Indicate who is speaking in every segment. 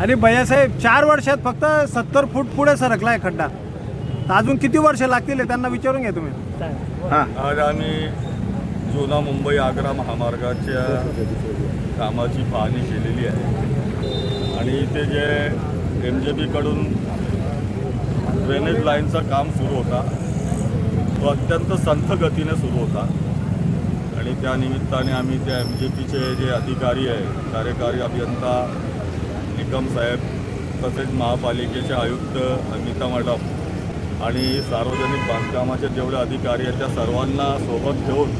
Speaker 1: आणि भैयासाहेब चार वर्षात फक्त सत्तर फूट पुढे सरकलाय खड्डा तर अजून किती वर्ष लागतील हे त्यांना विचारून घ्या तुम्ही.
Speaker 2: आज आम्ही जुना मुंबई आग्रा महामार्गाच्या कामाची पाहणी केलेली आहे. आणि इथे जे एम जे बीकडून ड्रेनेज लाईनचं काम सुरू होता. तो अत्यंत संथ गतीने सुरू होता. आणि त्या निमित्ताने आम्ही त्या एम जे पीचे जे अधिकारी आहे कार्यकारी अभियंता निकम साहेब तसेच महापालिकेचे आयुक्त अमिता मॅडम आणि सार्वजनिक बांधकामाचे जेवढे अधिकारी आहेत त्या सर्वांना सोबत घेऊन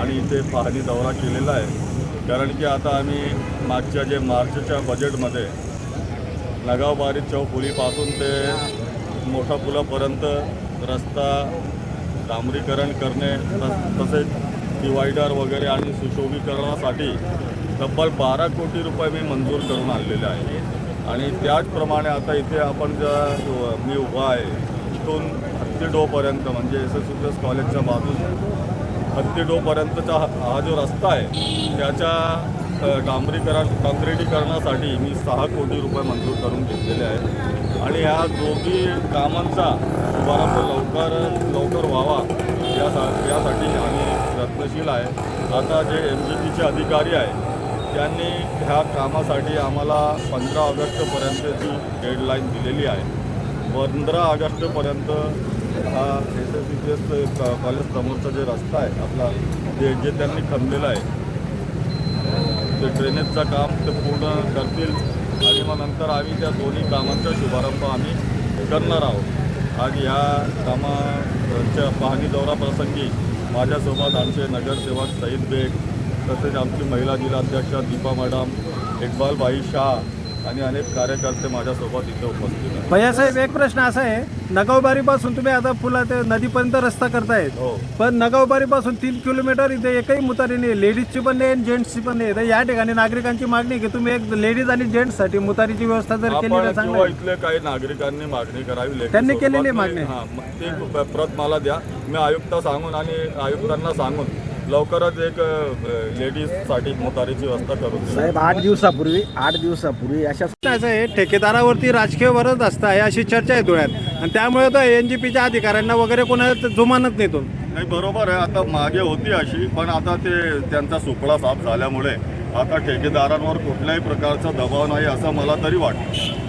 Speaker 2: आणि इथे पाहणी दौरा केलेला आहे. कारण की आता आम्ही मागच्या जे मार्चच्या बजेटमध्ये नगावबारी चौपुलीपासून ते मोठा पुलापर्यंत रस्ता डांबरीकरण करणे तसेच डिवायडर वगैरे आणि सुशोभीकरणासाठी तब्बल बारा कोटी रुपये मी मंजूर करून आणलेले आहे. आणि त्याचप्रमाणे आता इथे आपण ज्या मी उभा आहे तिथून हत्तीडोपर्यंत म्हणजे एस एस एस कॉलेजच्या बाजूने हत्तीडोपर्यंतचा हा हा जो रस्ता आहे त्याच्या डांबरीकरण काँक्रिटीकरणासाठी मी सहा कोटी रुपये मंजूर करून घेतलेले आहे आणि ह्या दोघी कामांचा शुभारंभ लवकर लवकर व्हावा यासा यासाठी आम्ही प्रयत्नशील आहे. आता जे एम जी पीचे अधिकारी आहे त्यांनी ह्या कामासाठी आम्हाला पंधरा ऑगस्टपर्यंतची डेडलाईन दिलेली आहे. पंधरा ऑगस्टपर्यंत हा S S C S college समोरचा जे रस्ता आहे आपला जे जे त्यांनी खणलेलं आहे ते ड्रेनेजचं काम ते पूर्ण करतील. आणि मग नंतर आम्ही त्या दोन्ही कामांचा शुभारंभ आम्ही करणार आहोत. आज या कामाच्या पाहणी दौरा प्रसंगी माझ्यासोबत आमचे नगरसेवक सईद बेग तसेच आमची महिला जिल्हाध्यक्षा दीपा मॅडम इक्बालबाई शाह आणि अनेक कार्यकर्ते माझ्यासोबत इथे उपस्थित आहेत.
Speaker 1: भैयासाहेब एक प्रश्न असा आहे. नगावबारीपासून तुम्ही आता पुला ते नदीपर्यंत रस्ता करतायत
Speaker 2: हो.
Speaker 1: पण नगावबारीपासून तीन किलोमीटर इथे एकही मुतारी नाही लेडीजची पण नाही जेंट्सची पण नाही. तर या ठिकाणी नागरिकांची मागणी आहे की तुम्ही एक लेडीज आणि जेंट्ससाठी मुतारीची व्यवस्था जर केली तर
Speaker 2: आपण
Speaker 1: चांगलं
Speaker 2: किंवा
Speaker 1: आहे.
Speaker 2: इथले काही नागरिकांनी मागणी करावी लेखी
Speaker 1: त्यांनी
Speaker 2: स्वरूपात
Speaker 1: केलेली
Speaker 2: मी-
Speaker 1: मागणी.
Speaker 2: हां मग ते प- प्रत मला द्या. मी आयुक्त सांगून आणि आयुक्तांना सांगून लवकरच एक लेडीजसाठी मोतारीची व्यवस्था करून
Speaker 3: साहेब आठ दिवसापूर्वी आठ दिवसापूर्वी अशा
Speaker 1: असं आहे ठेकेदारावरती राजकीय वरच असतं आहे अशी चर्चा आहे धुळ्यात. आणि त्यामुळे तर एन जी पीच्या अधिकाऱ्यांना वगैरे कोणाला जुमानत नाही तो.
Speaker 2: नाही बरोबर आहे आता मागे होती अशी पण आता ते त्यांचा सुपडा साफ झाल्यामुळे आता ठेकेदारांवर कुठल्याही प्रकारचा दबाव नाही असं मला तरी वाटतं.